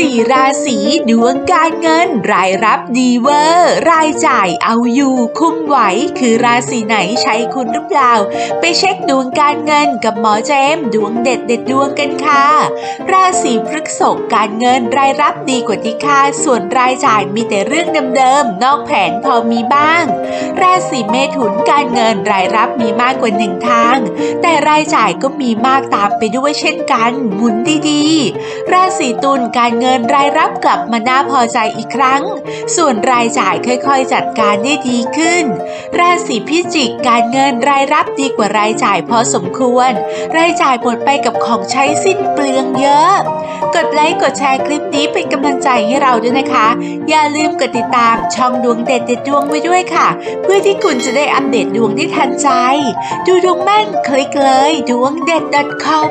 สี่ราศีดวงการเงิน รายรับดีเวอร์ รายจ่ายเอาอยู่คุ้มไหว คือราศีไหนใช้คุณหรือเปล่า ไปเช็คดวงการเงินกับหมอเจมดวงเด็ดเด็ดดวงกันค่ะ ราศีพฤษภการเงินรายรับดีกว่าที่คาดส่วนรายจ่ายมีแต่เรื่องเดิมๆนอกแผนพอมีบ้าง ราศีเมถุนการเงินรายรับมีมากกว่าหนึ่งทาง แต่รายจ่ายก็มีมากตามไปด้วยเช่นกันหมุนดีๆ ราศีตุลการเงินินรายรับกลับมาน่าพอใจอีกครั้ง ส่วนรายจ่ายค่อยๆ จัดการได้ดีขึ้น ราศีพิจิกการเงินรายรับดีกว่ารายจ่ายพอสมควร รายจ่ายหมดไปกับของใช้สิ้นเปลืองเยอะ กดไลค์กดแชร์คลิปนี้เป็นกำลังใจให้เราด้วยนะคะ อย่าลืมกดติดตามช่องดวงเด็ดเด็ดดวงไว้ด้วยค่ะ เพื่อที่คุณจะได้อัปเดตดวงได้ทันใจ ดูดวงแม่นคลิกเลยดวงเด็ด .com